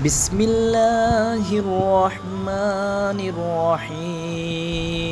বিসমিল্লাহির রহমানির রহিম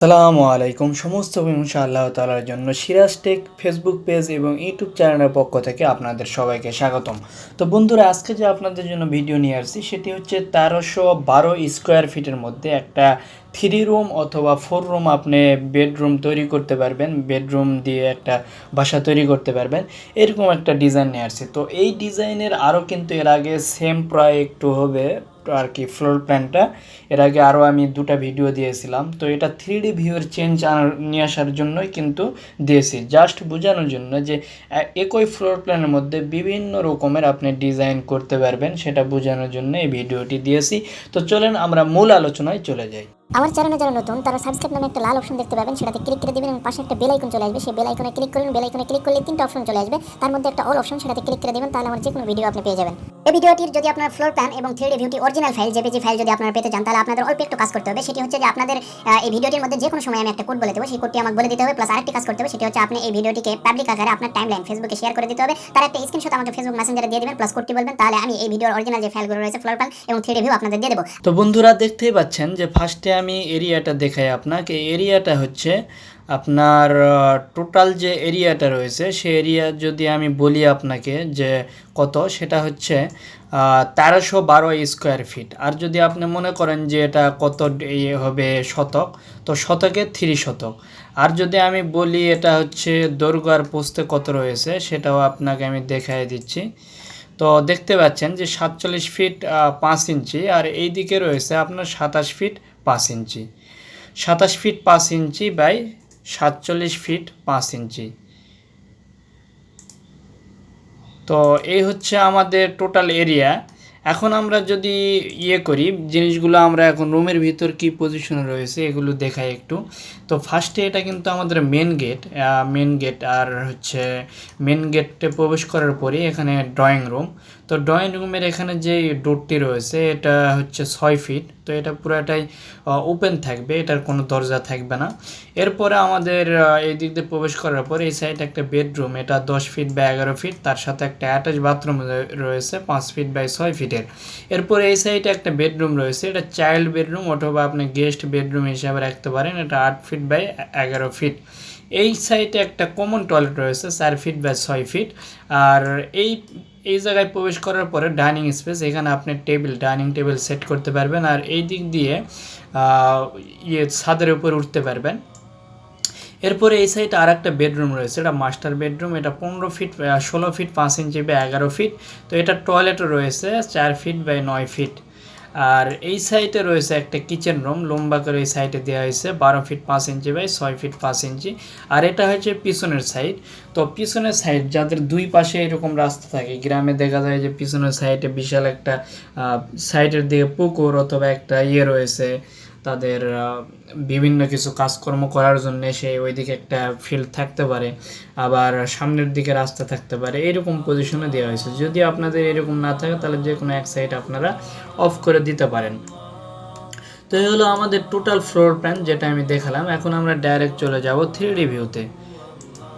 আসসালামু আলাইকুম সমস্ত প্রশংসা আল্লাহ তালার জন্য সিরাজ টেক ফেসবুক পেজ এবং ইউটিউব চ্যানেলের পক্ষ থেকে আপনাদের সবাইকে স্বাগতম। তো বন্ধুরা, আজকে যে আপনাদের জন্য ভিডিও নিয়ে আসছি, সেটি হচ্ছে তেরোশো বারো স্কোয়ার ফিটের মধ্যে একটা থ্রি রুম অথবা ফোর রুম আপনি বেডরুম তৈরি করতে পারবেন বেডরুম দিয়ে একটা বাসা তৈরি করতে পারবেন, এরকম একটা ডিজাইন নিয়ে আসছি। তো এই ডিজাইনের আরও কিন্তু এর আগে সেম প্রায় একটু হবে আর কি ফ্লোর প্ল্যানটা এর আগে আরও আমি দুটা ভিডিও দিয়েছিলাম। তো এটা থ্রি ডি ভিউর চেঞ্জ নিয়ে আসার জন্যই কিন্তু দিয়েছি। জাস্ট বোঝানোর জন্য যে একই ফ্লোর প্ল্যানের মধ্যে বিভিন্ন রকমের আপনি ডিজাইন করতে পারবেন, সেটা বোঝানোর জন্য এই ভিডিওটি দিয়েছি। তো চলেন আমরা মূল আলোচনায় চলে যাই। আমার চ্যানেলে যারা নতুন, তারা সাবস্ক্রাইব নামে একটা লাল অপশন দেখতে পাবেন, সেটাতে ক্লিক করে দিবেন এবং পাশে একটা বেল আইকন চলে আসবে। সেই বেল আইকনে ক্লিক করবেন বেল আইকনে ক্লিক করলে তিনটা অপশন চলে আসবে। তার মধ্যে একটা অল অপশন সেটাতে ক্লিক করে দিবেন, তাহলে আমার যে কোনো ভিডিও আপনি পেয়ে যাবেন। এই ভিডিওটির যদি আপনার ফ্লোর প্ল্যান এবং থ্রি ভিউটি অরিজিনাল ফাইল জেপিজি ফাইল যদি আপনারা পেতে চান, তাহলে আপনাদের অল্প একটু কাজ করতে হবে। সেটি হচ্ছে যে আপনাদের এই ভিডিওটির মধ্যে যে কোনো সময় আমি একটা কোড বলে দেবো, সেই কোডটি আমাকে বলে দিতে হবে প্লাস আরেকটি কাজ করতে হবে, সেটি হচ্ছে আপনি এই ভিডিওটিকে পাবলিক আকারে আপনার টাইমলাইন ফেসবুকে শেয়ার করে দিতে হবে। তার একটা স্ক্রিনশট আমাকে ফেসবুক মেসেঞ্জারে দিয়ে দিবেন প্লাস কোডটি বলবেন, তাহলে আমি এই ভিডিওর অরিজিনাল যে ফাইলগুলো রয়েছে ফ্লোর প্ল্যান এবং থ্রি ভিউ আপনাদের দিয়ে দেবো। তো বন্ধুরা দেখতেই পাচ্ছেন যে ফার্স্টে আমি এরিয়াটা দেখাই আপনাকে। এরিয়াটা হচ্ছে আপনার টোটাল যে এরিয়াটা রয়েছে, সে এরিয়া যদি আমি বলি আপনাকে যে কত, সেটা হচ্ছে তেরোশো বারো স্কোয়ার ফিট আর যদি আপনি মনে করেন যে এটা কত ইয়ে হবে শতক, তো শতকে থ্রি শতক। আর যদি আমি বলি এটা হচ্ছে দৈর্ঘ্য আর পোস্তে কত রয়েছে, সেটাও আপনাকে আমি দেখাই দিচ্ছি। তো দেখতে পাচ্ছেন যে সাতচল্লিশ ফিট পাঁচ ইঞ্চি আর এই দিকে রয়েছে আপনার সাতাশ ফিট, পাঁচ ইঞ্চি। সাতাশ ফিট, পাঁচ ইঞ্চি বাই সাতচল্লিশ ফিট, পাঁচ ইঞ্চি। তো এই হচ্ছে আমাদের টোটাল এরিয়া এখন আমরা যদি ইয়ে করি, জিনিসগুলো আমরা এখন রুমের ভিতর কি পজিশনে রয়েছে এগুলো দেখাই একটু। তো ফার্স্টে এটা কিন্তু আমাদের মেন গেট মেন গেট আর হচ্ছে মেন গেটে প্রবেশ করার পরে এখানে ড্রয়িং রুম তো ড্রয়িং রুমের এখানে যে ডোরটি রয়েছে, এটা হচ্ছে ছয় ফিট তো এটা পুরোটাই ওপেন থাকবে, এটার কোনো দরজা থাকবে না। এরপরে আমাদের এই দিক দিয়ে প্রবেশ করার পর এই সাইডে একটা বেডরুম এটা দশ ফিট বা এগারো ফিট তার সাথে একটা অ্যাটাচ বাথরুম রয়েছে, পাঁচ ফিট বাই ছয় ফিটের এরপরে এই সাইডে একটা বেডরুম রয়েছে, এটা চাইল্ড বেডরুম অথবা আপনি গেস্ট বেডরুম হিসাবে রাখতে পারেন, এটা আট ফিট বাই এগারো ফিট এই সাইডে একটা কমন টয়লেট রয়েছে, চার ফিট বাই ছয় ফিট আর এই এই জায়গায় প্রবেশ করার পরে ডাইনিং স্পেস, এখানে আপনি টেবিল, ডাইনিং টেবিল সেট করতে পারবেন আর এই দিক দিয়ে ইয়ে ছাদের উপর উঠতে পারবেন। এরপরে এই সাইডে আর একটা বেডরুম রয়েছে, এটা মাস্টার বেডরুম, এটা পনেরো ফিট ষোলো ফিট, পাঁচ ইঞ্চি বা এগারো ফিট। তো এটা টয়লেটও রয়েছে, চার ফিট বাই নয় ফিট। আর এই সাইডে রয়েছে একটা কিচেন রুম লম্বা করে এই সাইডে দেওয়া হয়েছে, বারো ফিট পাঁচ ইঞ্চি বাই ছয় ফিট পাঁচ ইঞ্চি আর এটা হচ্ছে পিছনের সাইড তো পিছনের সাইড যাদের দুই পাশে এরকম রাস্তা থাকে, গ্রামে দেখা যায় যে পিছনের সাইডে বিশাল একটা সাইডের দিকে পুকুর অথবা একটা ইয়ে রয়েছে। তাদের বিভিন্ন কিছু কাজকর্ম করার জন্য সে ওইদিকে একটা ফিল্ড থাকতে পারে, আবার সামনের দিকে রাস্তা থাকতে পারে, এরকম পজিশনে দেওয়া হয়েছে। যদি আপনাদের এরকম না থাকে, তাহলে যে কোনো এক সাইড আপনারা অফ করে দিতে পারেন। তো এই হলো আমাদের টোটাল ফ্লোর প্ল্যান যেটা আমি দেখালাম। এখন আমরা ডাইরেক্ট চলে যাব থ্রি ডি ভিউতে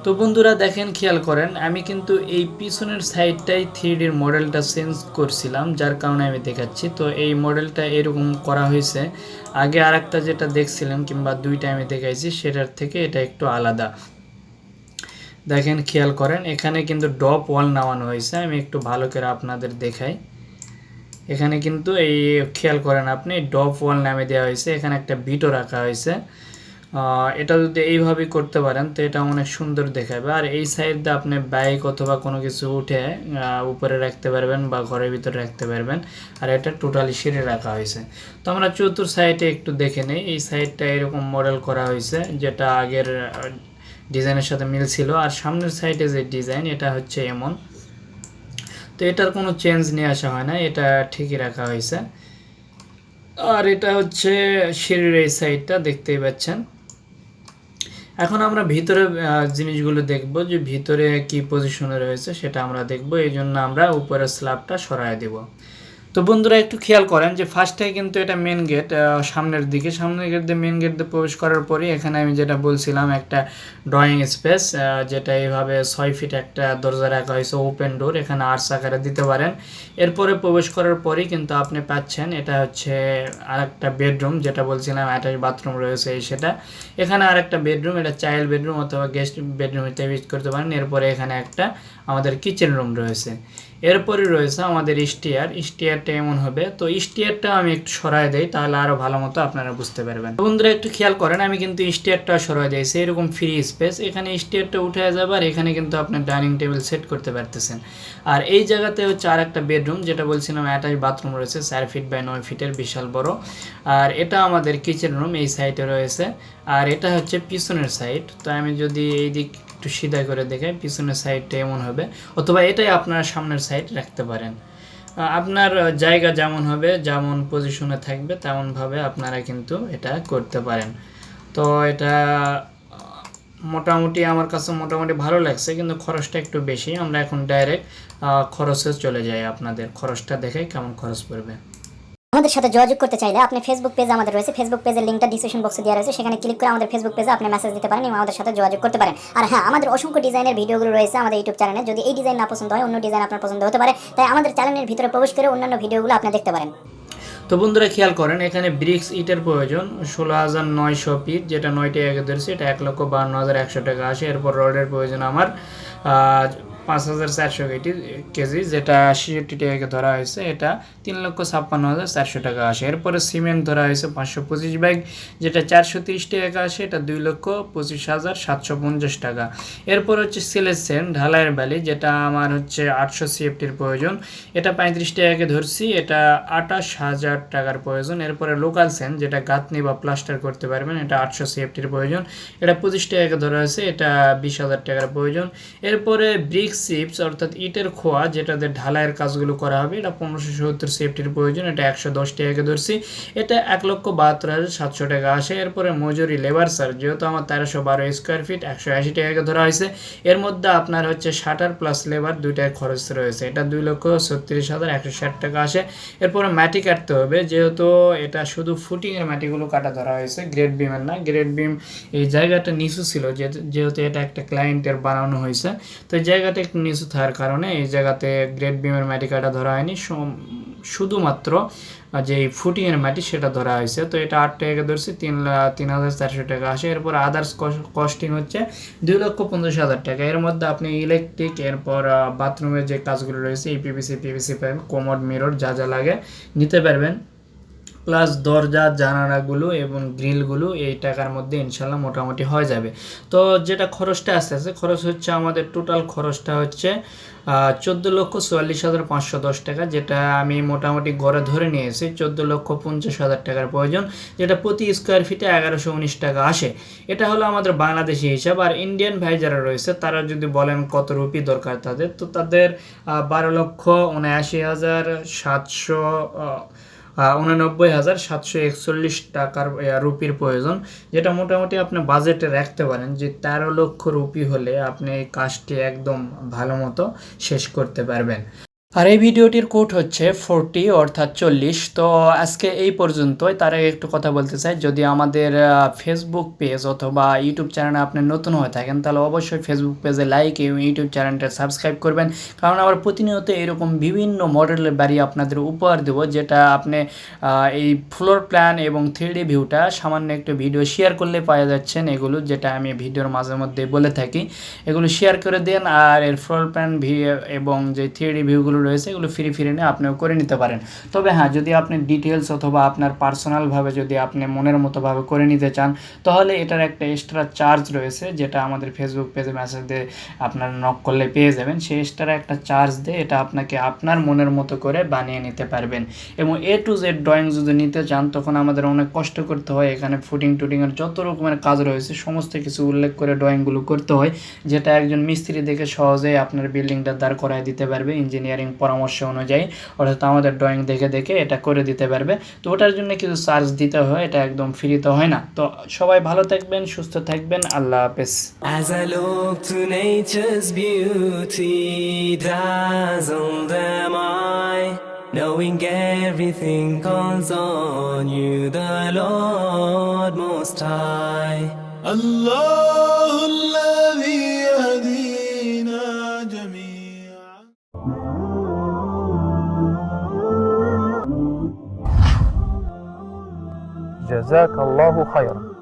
তো বন্ধুরা দেখেন, খেয়াল করেন, আমি কিন্তু এই পিছনের সাইডটাই থ্রি ডির মডেলটা চেঞ্জ করছিলাম, যার কারণে আমি দেখাচ্ছি। তো এই মডেলটা এরকম করা হয়েছে। আগে আরেকটা যেটা দেখছিলাম কিংবা দুইটা আমি দেখাইছি, সেটার থেকে এটা একটু আলাদা। দেখেন, খেয়াল করেন, এখানে কিন্তু ডপ ওয়াল নামানো হয়েছে, আমি একটু ভালো করে আপনাদের দেখাই। এখানে কিন্তু এই, খেয়াল করেন আপনি ডপ ওয়াল নামে দেওয়া হয়েছে, এখানে একটা বিটও রাখা হয়েছে। এটা যদি এইভাবে করতে পারেন, তো এটা অনেক সুন্দর দেখাবে। আর এই সাইড আপনি বাইক অথবা কোনো কিছু উঠে উপরে রাখতে পারবেন বা ঘরের ভিতরে রাখতে পারবেন। আর এটা টোটালি সিঁড়ে রাখা হয়েছে। তো আমরা চতুর সাইডে একটু দেখে নিই। এই সাইডটা এরকম মডেল করা হয়েছে, যেটা আগের ডিজাইনের সাথে মিল ছিল আর সামনের সাইডে যে ডিজাইন এটা হচ্ছে এমন। তো এটার কোনো চেঞ্জ নিয়ে আসা হয় না। এটা ঠিকই রাখা হয়েছে। আর এটা হচ্ছে সিঁড়ির এই সাইডটা দেখতেই পাচ্ছেন। এখন আমরা ভিতরে জিনিসগুলো দেখব যে ভিতরে কি পজিশনে রয়েছে, সেটা আমরা দেখব। এই জন্য আমরা উপরের স্ল্যাবটা সরায় দেব। তো বন্ধুরা একটু খেয়াল করেন যে ফার্স্টে কিন্তু এটা মেন গেট সামনের দিকে। সামনের গেট দিয়ে মেন গেট দিয়ে প্রবেশ করার পরে এখানে আমি যেটা বলছিলাম, একটা ড্রয়িং স্পেস যেটা এইভাবে ছয় ফিট একটা দরজা রাখা হয়েছে ওপেন ডোর এখানে আর্টস আকারে দিতে পারেন। এরপরে প্রবেশ করার পরেই কিন্তু আপনি পাচ্ছেন, এটা হচ্ছে আরেকটা বেডরুম যেটা বলছিলাম অ্যাটাচ বাথরুম রয়েছে সেটা। এখানে আরেকটা বেডরুম এটা চাইল্ড বেডরুম অথবা গেস্ট বেডরুম ইত্যাদি ইউজ করতে পারেন। এরপরে এখানে একটা আমাদের কিচেন রুম রয়েছে। এরপরে রয়েছে আমাদের স্টিয়ার স্টিয়ারটা এমন হবে। তো স্টিয়ারটা আমি একটু সরাই দেই, তাহলে আরও ভালো মতো আপনারা বুঝতে পারবেন। বন্ধুরা, একটু খেয়াল করেন, আমি কিন্তু স্টিয়ারটা সরাই দিয়েছি। এরকম ফ্রি স্পেস এখানে স্টিয়ারটা উঠে যাবে আর এখানে কিন্তু আপনার ডাইনিং টেবিল সেট করতে পারতেছেন। আর এই জায়গাতে হচ্ছে আর একটা বেডরুম যেটা বলছিলাম অ্যাটাচ বাথরুম রয়েছে, চার ফিট বাই নয় ফিটের বিশাল বড়। আর এটা আমাদের কিচেন রুম এই সাইডে রয়েছে। আর এটা হচ্ছে পিছনের সাইড তো আমি যদি এই দিক একটু সিধা করে দেখে পিছনের সাইডটা এমন হবে, অথবা এটাই আপনারা সামনের সাইড রাখতে পারেন। আপনার জায়গা যেমন হবে, যেমন পজিশনে থাকবে, তেমনভাবে আপনারা কিন্তু এটা করতে পারেন। তো এটা মোটামুটি আমার কাছে মোটামুটি ভালো লাগছে, কিন্তু খরচটা একটু বেশি। আমরা এখন ডাইরেক্ট খরচে চলে যাই আপনাদের। খরচটা দেখে কেমন খরচ পড়বে। আমাদের সাথে যোগাযোগ করতে চাইলে আপনি ফেসবুক পেজ আমাদের রয়েছে। ফেসবুক পেজের লিঙ্কটা ডিসক্রিপশন বক্সে দেওয়া রয়েছে। সেখানে ক্লিক করে আমাদের ফেসবুক পেজে আপনি মেসেজ দিতে পারেন এবং আমাদের সাথে যোগাযোগ করতে পারেন। আর হ্যাঁ আমাদের অসংখ্য ডিজাইনের ভিডিওগুলো রয়েছে আমাদের ইউটিউব চ্যানেলে যদি এই ডিজাইন না পছন্দ হয়, অন্য ডিজাইন আপনার পছন্দ হতে পারে, তাই আমাদের চ্যানেলের ভিতরে প্রবেশ করে অন্যান্য ভিডিওগুলো আপনি দেখতে পারেন। তো বন্ধুরা, খেয়াল করেন, এখানে ব্রিক্স ইটের প্রয়োজন, ষোলো হাজার নয়শো পিট যেটা নয়টি একে ধরছে, এটা এক লক্ষ বান্ন হাজার একশো টাকা আসে। এরপর রডের প্রয়োজন আমার পাঁচ হাজার চারশো কেজি কেজি, যেটা ছেষট্টি টাকাকে ধরা হয়েছে, এটা তিন লক্ষ ছাপ্পান্ন হাজার চারশো টাকা আসে। এরপরে সিমেন্ট ধরা হয়েছে পাঁচশো পঁচিশ ব্যাগ, যেটা চারশো তিরিশ টাকা আসে, এটা দুই লক্ষ পঁচিশ হাজার সাতশো পঞ্চাশ টাকা। এরপর হচ্ছে সিলেসেন ঢালাইয়ের বালি, যেটা আমার হচ্ছে আটশো সিএফটির প্রয়োজন। এটা পঁয়ত্রিশ টাকাকে ধরছি, এটা আটাশ হাজার টাকার প্রয়োজন। এরপরে লোকাল সেন যেটা গাঁথনি বা প্লাস্টার করতে পারবেন, এটা আটশো সিএফটির প্রয়োজন। এটা পঁচিশ টাকাকে ধরা হয়েছে, এটা বিশ হাজার টাকার প্রয়োজন। এরপরে ব্রিক চিপস অর্থাৎ ইটের খোয়া, যেটাতে ঢালাইয়ের কাজগুলো করা হবে, এটা পনেরোশো সত্তর সেফটির প্রয়োজন, এটা একশো দশ টাকাকে ধরছি। এটা এক লক্ষ বাহাত্তর হাজার সাতশো টাকা আসে। এরপরে মজুরি লেবার চার্জ যেহেতু আমার তেরোশো বারো স্কোয়ার ফিট একশো আশি টাকাকে ধরা হয়েছে। এর মধ্যে আপনার হচ্ছে শাটার প্লাস লেবার দুইটাই খরচ রয়েছে। এটা দুই লক্ষ ছত্রিশ হাজার একশো ষাট টাকা আসে। এরপরে মাটি কাটতে হবে, যেহেতু এটা শুধু ফুটিংয়ের মাটিগুলো কাটা ধরা হয়েছে গ্রেড বিমের না। গ্রেড বিম এই জায়গাটা নিচু ছিল যেহেতু এটা একটা ক্লায়েন্টের বানানো হয়েছে। তো জায়গাটা একটু নিচু থাকার কারণে এই জায়গাতে গ্রেড বিমের মাটি কাটা ধরা হয়নি। শুধুমাত্র যে ফুটিংয়ের মাটি সেটা ধরা হয়েছে। তো এটা আট টাকা ধরছি, তিন তিন হাজার চারশো টাকা। আসে এরপর আদার্স কস্টিং হচ্ছে দুই লক্ষ পঞ্চাশ হাজার টাকা। এর মধ্যে আপনি ইলেকট্রিক এরপর বাথরুমের যে কাজগুলো রয়েছে, এই PVC PVC pipe commode mirror যা যা লাগে, নিতে পারবেন। প্লাস দরজা, জানালাগুলো এবং গ্রিলগুলো এই টাকার মধ্যে ইনশাল্লাহ মোটামুটি হয়ে যাবে। তো যেটা খরচটা আস্তে আস্তে, খরচ হচ্ছে আমাদের টোটাল খরচটা হচ্ছে চোদ্দ লক্ষ চুয়াল্লিশ হাজার পাঁচশো দশ টাকা, যেটা আমি মোটামুটি গড়ে ধরে নিয়েছি, চোদ্দ লক্ষ পঞ্চাশ হাজার টাকার প্রয়োজন, যেটা প্রতি স্কোয়ার ফিটে এগারোশো উনিশ টাকা আসে। এটা হলো আমাদের বাংলাদেশি হিসাব, আর ইন্ডিয়ান ভাই যারা রয়েছে, তারা যদি বলেন কত রুপি দরকার তাদের, তো তাদের বারো লক্ষ উনআশি হাজার সাতশো উননব্বই হাজার সাতশো একচল্লিশ টাকার রুপির প্রয়োজন, যেটা মোটামুটি আপনি বাজেটে রাখতে পারেন যে তেরো লক্ষ রুপি হলে আপনি এই কাজটি একদম ভালো মতো শেষ করতে পারবেন। আর এই ভিডিওটির কোড হচ্ছে ফোরটি অর্থাৎ চল্লিশ। তো আজকে এই পর্যন্তই। তার আগে একটু কথা বলতে চাই। যদি আমাদের ফেসবুক পেজ অথবা ইউটিউব চ্যানেলে আপনি নতুন হয়ে থাকেন, তাহলে অবশ্যই ফেসবুক পেজে লাইক এবং ইউটিউব চ্যানেলটা সাবস্ক্রাইব করবেন। কারণ আবার প্রতিনিয়ত এরকম বিভিন্ন মডেলের বাড়ি আপনাদের উপহার দেবো, যেটা আপনি এই ফ্লোর প্ল্যান এবং থ্রি ভিউটা সামান্য একটু ভিডিও শেয়ার করলে পাওয়া যাচ্ছেন এগুলো, যেটা আমি ভিডিওর মাঝে মধ্যে বলে থাকি। এগুলো শেয়ার করে দেন আর এর ফ্লোর প্ল্যান এবং যে থ্রি ভিউগুলো রয়েছে, এগুলো ফ্রি ফ্রি নিয়ে আপনিও করে নিতে পারেন। তবে হ্যাঁ যদি আপনি ডিটেলস অথবা আপনার পার্সোনালভাবে যদি আপনি মনের মতোভাবে করে নিতে চান, তাহলে এটার একটা এক্সট্রা চার্জ রয়েছে, যেটা আমাদের ফেসবুক পেজে মেসেজ দিয়ে আপনার নক করলে পেয়ে যাবেন। সেই এক্সট্রা একটা চার্জ দিয়ে এটা আপনাকে আপনার মনের মতো করে বানিয়ে নিতে পারবেন। এবং এ টু জেড ড্রয়িং যদি নিতে চান, তখন আমাদের অনেক কষ্ট করতে হয়। এখানে ফুটিং টুটিংয়ের যত রকমের কাজ রয়েছে, সমস্ত কিছু উল্লেখ করে ড্রয়িংগুলো করতে হয়, যেটা একজন মিস্ত্রি দেখে সহজেই আপনার বিল্ডিংটা দাঁড় করায় দিতে পারবে ইঞ্জিনিয়ারিং পরামর্শ অনুযায়ী অর্থাৎ আমাদের ড্রয়িং দেখে দেখে এটা করে দিতে পারবে। তো ওটার জন্য কিছু চার্জ দিতে হয় এটা একদম ফ্রিতে হয় না। তো সবাই ভালো থাকবেন সুস্থ থাকবেন আল্লাহ হাফেজ। As I look to nature's beauty, dazzle them I, knowing everything calls on you, the Lord Most High. Allah! جزاك الله خيرا.